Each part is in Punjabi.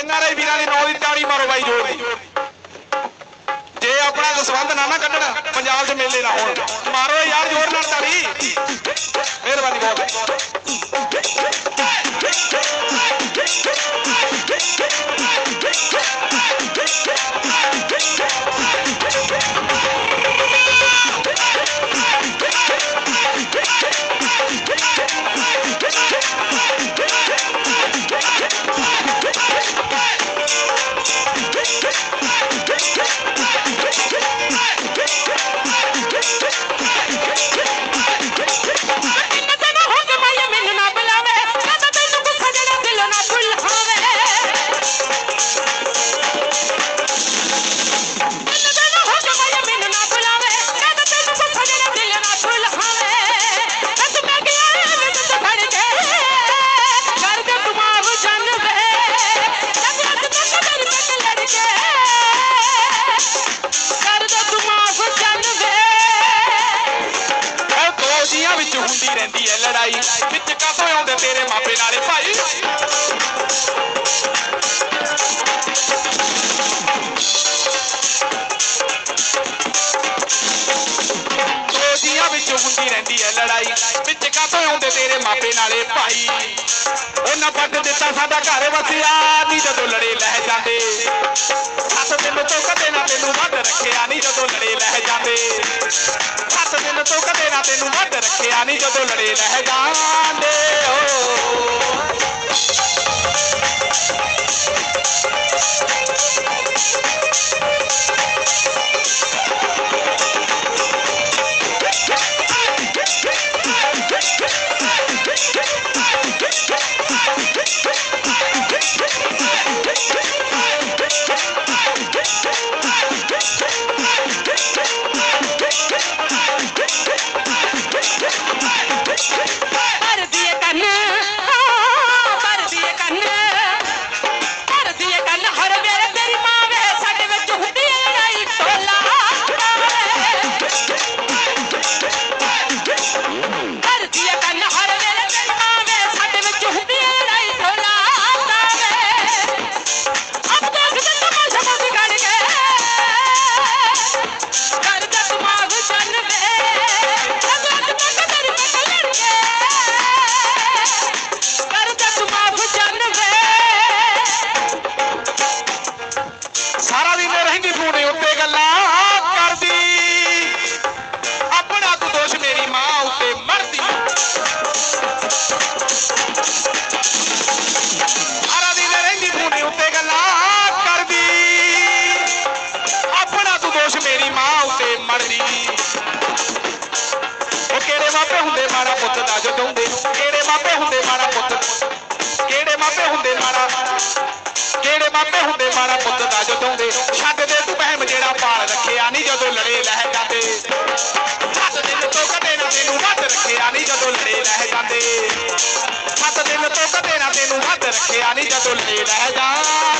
ਐਨਆਰਆਈ ਵੀਰਾਂ ਦੀ ਰੋਜ਼ ਦੀ ਤਾੜੀ ਮਾਰੋ ਬਾਈ ਜੋਰ ਦੀ। ਜੇ ਆਪਣਾ ਦਸਵੰਦ ਨਾ ਨਾ ਕੱਢਣ, ਪੰਜਾਬ 'ਚ ਮੇਲੇ ਨਾ ਹੋਣ। ਮਾਰੋ ਯਾਰ ਜੋਰ ਨਾਲ ਤਾੜੀ Thank you. ਲੜਾਈ। ਵਿੱਚ ਕਾਹਤੋਂ ਆਉਂਦੇ ਤੇਰੇ ਮਾਪੇ ਨਾਲੇ ਭਾਈ। ਦੋ ਵਿੱਚ ਹੁੰਦੀ ਰਹਿੰਦੀ ਹੈ ਲੜਾਈ। ਵਿੱਚ ਕਾਹਤੋਂ ਆਉਂਦੇ ਤੇਰੇ ਮਾਪੇ ਨਾਲੇ ਭਾਈ। ਉਹਨਾਂ ਪੱਟ ਦਿੱਤਾ ਸਾਡਾ ਘਰ ਵਸਿਆ ਨਹੀਂ ਜਦੋਂ ਲੜੇ ਲਹਿ ਜਾਂਦੇ। ਸੱਤ ਦਿਨ ਤੋਂ ਕਦੇ ਨਾ ਤੈਨੂੰ ਵੱਧ ਰੱਖਿਆ ਨਹੀਂ ਜਦੋਂ ਲੜੇ ਲਹਿ ਜਾਂਦੇ। ਸੱਤ ਤੋਂ ਕਦੇ ਨਾ ਤੈਨੂੰ ਵੱਧ ਰੱਖਿਆ ਨਹੀਂ ਜਦੋਂ ਲੜੇ ਲਹਿ ਜਾਂਦੇ ਓ ਭਰਦੀ ਦੋਸ਼ ਮੇਰੀ ਮਾਂ ਉੱਤੇ ਮਰਦੀ। ਉਹ ਕਿਹੜੇ ਮਾਪੇ ਹੁੰਦੇ ਮਾੜਾ ਪੁੱਤ ਦਾ ਜਦੋਂਦੇ ਕਿਹੜੇ ਮਾਪੇ ਹੁੰਦੇ ਮਾੜਾ ਪੁੱਤ? ਕਿਹੜੇ ਮਾਪੇ ਹੁੰਦੇ ਮਾੜਾ? ਕਿਹੜੇ ਮਾਪੇ ਹੁੰਦੇ ਮਾੜਾ ਪੁੱਤ ਦਾ ਜਦੋਂ ਦੇ ਛੱਡ ਦੇ ਤੂੰ ਬਹਿਮ ਜਿਹੜਾ ਪਾਲ ਰੱਖਿਆ ਨਹੀਂ ਜਦੋਂ ਲੜੇ ਲਹਿ ਜਾਂਦੇ। ਸੱਤ ਦਿਨ ਤੋਂ ਕਦੇ ਨਾ ਤੈਨੂੰ ਵੱਧ ਰੱਖਿਆ ਨਹੀਂ ਜਦੋਂ ਲੜੇ ਲਹਿ ਜਾਂਦੇ। ਸੱਤ ਦਿਨ ਤੋਂ ਕਦੇ ਨਾ ਤੈਨੂੰ ਵੱਧ ਰੱਖਿਆ ਨਹੀਂ ਜਦੋਂ ਲੜੇ ਲਹਿ ਜਾਂਦੇ।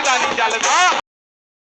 ਨਿੱਕੀ ਗੱਲ ਦਾ ਚੱਲਦਾ।